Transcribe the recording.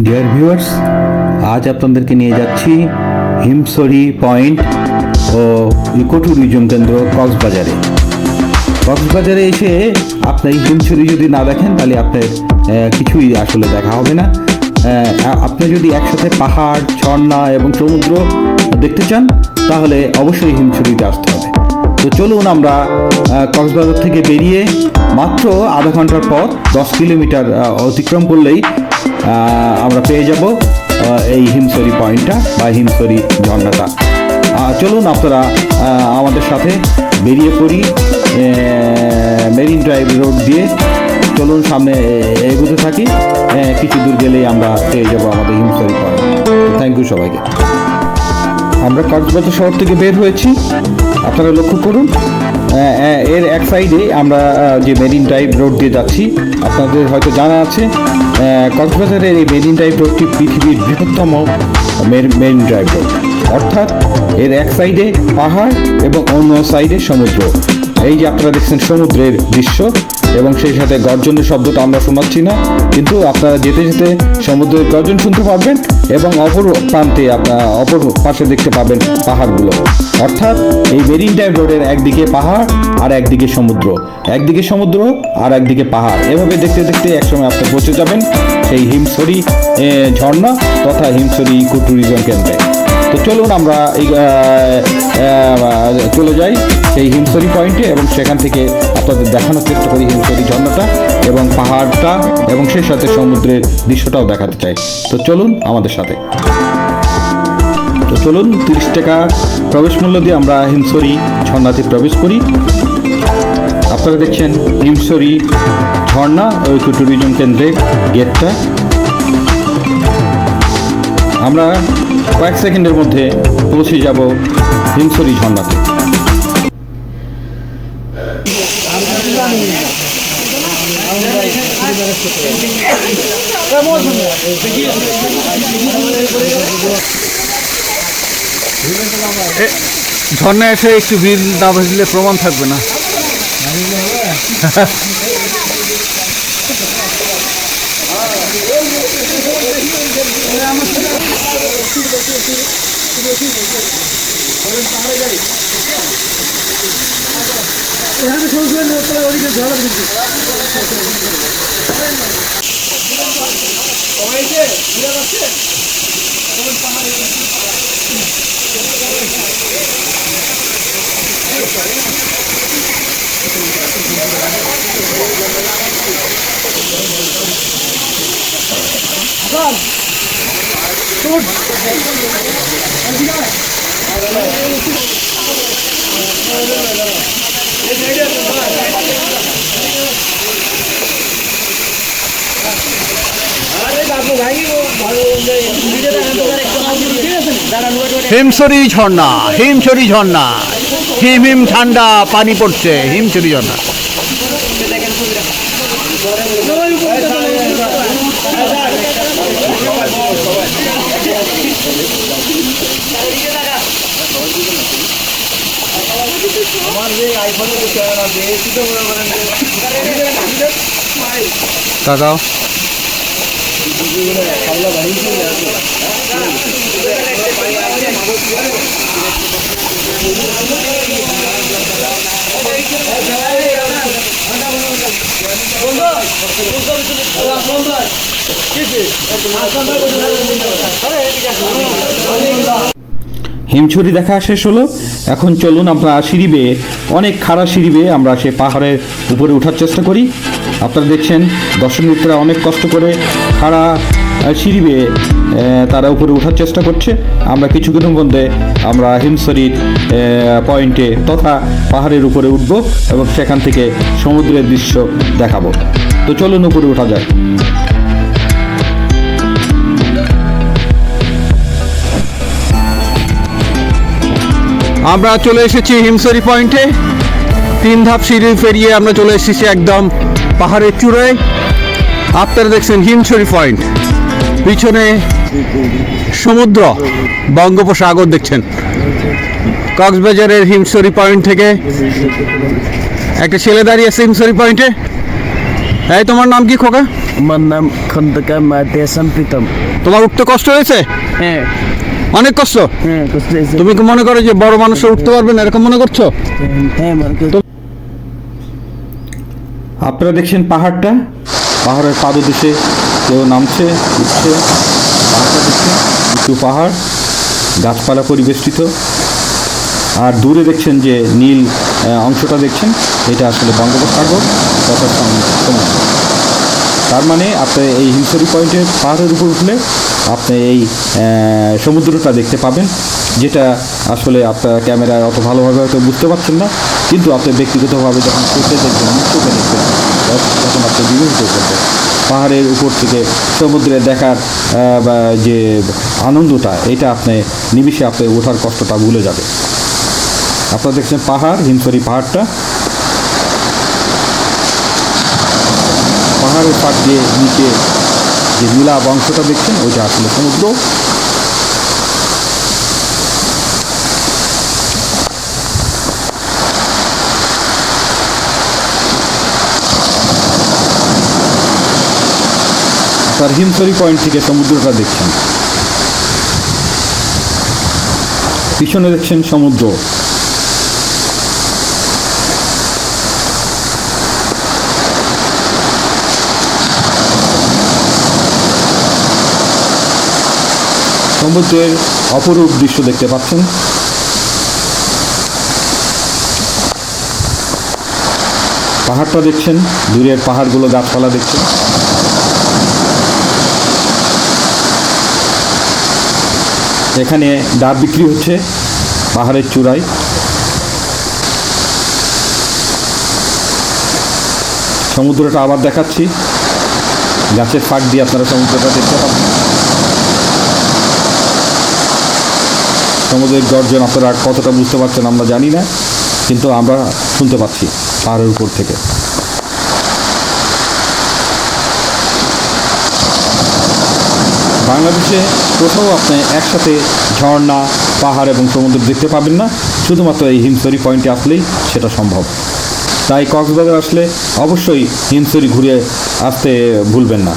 Dear viewers আজ আপনাদেরকে নিয়ে যাচ্ছি হিমসরি পয়েন্ট ও ইকো ট্যুরিজম কেন্দ্র কক্সবাজারে। কক্সবাজারে এসে আপনি এই হিমছড়ি যদি না দেখেন, তাহলে আপনার কিছুই আসলে দেখা হবে না। আপনি যদি একসাথে পাহাড়, ঝর্ণা এবং সমুদ্র দেখতে চান, তাহলে অবশ্যই হিমছড়িতে আসতে হবে। তো চলুন আমরা কক্সবাজার থেকে বেরিয়ে মাত্র আধা ঘণ্টার পর দশ কিলোমিটার অতিক্রম করলেই আমরা পেয়ে যাব এই হিমসরি পয়েন্টটা বা হিমসরি ঝর্ণাটা। চলুন আপনারা আমাদের সাথে বেরিয়ে পড়ি মেরিন ড্রাইভ রোড দিয়ে। চলুন সামনে এগোতে থাকি কিছু দূর গেলেই আমরা পেয়ে যাব আমাদের হিমসরি পয়েন্ট। থ্যাংক ইউ সবাইকে। আমরা কক্সবাজার শহর থেকে বের হয়েছি, আপনারা লক্ষ্য করুন এর এক সাইডে আমরা যে মেরিন ড্রাইভ রোড দিয়ে যাচ্ছি, আপনাদের হয়তো জানা আছে কক্সবাজারের এই মেরিন ড্রাইভ রোডটি পৃথিবীর বৃহত্তম মের- মেরিন ড্রাইভ রোড অর্থাৎ এর এক সাইডে পাহাড় এবং অন্য সাইডে সমুদ্র। এই যে আপনারা দেখছেন সমুদ্রের দৃশ্য। এবং সেই সাথে গর্জনের শব্দটা আমরা শোনাচ্ছি না। কিন্তু আপনারা যেতে যেতে সমুদ্রের গর্জন শুনতে পারবেন এবং অপর প্রান্তে আপনার অপর পাশে দেখতে পাবেন পাহাড়গুলো। অর্থাৎ এই মেরিন ড্রাইভ রোডের একদিকে পাহাড় আর একদিকে সমুদ্র। একদিকে সমুদ্র আর একদিকে পাহাড়। এভাবে দেখতে দেখতে একসময় আপনি পৌঁছে যাবেন সেই এ, ঝর্ণা তথা হিমসরি ইকো ট্যুরিজম কেন্দ্রে। তো চলুন আমরা এই চলে যাই সেই হিমসরি পয়েন্টে এবং সেখান থেকে আপনাদের দেখানোর চেষ্টা করি হিমসরি ঝর্ণাটা এবং পাহাড়টা এবং সেই সাথে সমুদ্রের দৃশ্যটাও দেখাতে চাই। তো চলুন আমাদের সাথে। তো চলুন তিরিশ টাকা প্রবেশ মূল্য দিয়ে আমরা হিমসরি ঝর্ণাতে প্রবেশ করি। আপনারা দেখছেন হিমসরি ঝর্ণা ইকো ট্যুরিজম কেন্দ্রের গেটটা। আমরা কয়েক সেকেন্ডের মধ্যে পৌঁছে যাব হিমসরি ঝর্ণাতে। ঝর্ণা এসে একটু বিল না বসলে প্রমাণ থাকবে না। এখানে শুনছিলেন ওদিকে ঝড় কিন্তু সবাইকে ঘুরে যাচ্ছে Come on. Come on. Himchari ঝর্ণা হিমসরি ঝর্ণা। হিম হিম ঠান্ডা পানি পড়ছে হিমসরি ঝর্ণা। তাকাও হিমছড়ি দেখা শেষ হলো। এখন চলুন আমরা সিঁড়ি বেয়ে, অনেক খাড়া সিঁড়ি বেয়ে আমরা সে পাহাড়ের উপরে ওঠার চেষ্টা করি। আপনারা দেখছেন দর্শনার্থীরা অনেক কষ্ট করে খাড়া সিঁড়ি বেয়ে তারা উপরে ওঠার চেষ্টা করছে। আমরা কিছুক্ষণের মধ্যে আমরা হিমসরির পয়েন্টে তথা পাহাড়ের উপরে উঠব এবং সেখান থেকে সমুদ্রের দৃশ্য দেখাবো। তো চলুন উপরে ওঠা যায় আমরা চলে এসেছি হিমসরি পয়েন্টে। তিন ধাপ সিঁড়ি পেরিয়ে আমরা চলে এসেছি একদম পাহাড়ের চূড়ায়। আপনারা দেখছেন হিমছড়ি পয়েন্ট। পিছনে সমুদ্র বঙ্গোপসাগর দেখছেন। কক্সবাজারের হিমছড়ি পয়েন্ট থেকে একটা ছেলে দাঁড়িয়ে আছে হিমছড়ি পয়েন্টে। এই তোমার নাম কি খোকা? আমার নাম খন্দকার মাতিয়াসাম প্রীতম। তোমার উঠতে কষ্ট হয়েছে? হ্যাঁ। অনেক কষ্ট? হ্যাঁ কষ্ট তুমি কি মনে করো যে বড় মানুষরা উঠতে পারবে না? এরকম মনে করছ? হ্যাঁ আপনারা দেখছেন পাহাড়টা? পাহাড়ের পাদদেশে কেউ নামছে উঠছে পাহাড়টা দেখছেন উঁচু পাহাড় গাছপালা পরিবেষ্টিত। আর দূরে দেখছেন যে নীল অংশটা দেখছেন এটা আসলে বঙ্গোপসাগর তথা তার মানে আপনি এই হিমসরি পয়েন্টের পাহাড়ের উপর উঠলে আপনি এই সমুদ্রটা দেখতে পাবেন, যেটা আসলে আপনার ক্যামেরায় অত ভালোভাবে হয়তো বুঝতে পারছেন না, কিন্তু আপনি ব্যক্তিগতভাবে যখন চোখে দেখবেন চোখে দেখবেন, তখন আপনি বিমোহিত করবেন পাহাড়ের উপর থেকে সমুদ্রে দেখার যে আনন্দটা, এটা আপনি নিমিষে আপনি ওঠার কষ্টটা ভুলে যাবে আপনারা দেখছেন পাহাড় হিমসরি পাহাড়টা। পাহাড়ের পাশ দিয়ে নিচে যে নীলা অংশটা দেখছেন ওইটা আসলে সমুদ্র। আপনার হিমসরি পয়েন্ট থেকে সমুদ্রটা দেখছেন। পিছনে দেখছেন সমুদ্র। সমুদ্রের অপরূপ দৃশ্য দেখতে পাচ্ছেন। পাহাড়টা দেখছেন, দূরের পাহাড়গুলো গাছপালা দেখছেন। এখানে ডাব বিক্রি হচ্ছে পাহাড়ের চূড়ায়। সমুদ্রটা আবার দেখাচ্ছি। গাছের ফাঁক দিয়ে আপনারা সমুদ্রটা দেখতে পাবেন সমুদ্রের গর্জন আপনারা কতটা বুঝতে পারছেন আমরা জানি না, কিন্তু আমরা শুনতে পাচ্ছি পাহাড়ের উপর থেকে। বাংলাদেশে কোথাও আপনি একসাথে ঝর্ণা, পাহাড় এবং সমুদ্র দেখতে পাবেন না, শুধুমাত্র এই হিমসরি পয়েন্টে আসলেই সেটা সম্ভব। তাই কক্সবাজার আসলে অবশ্যই হিমসরি ঘুরে আসতে ভুলবেন না।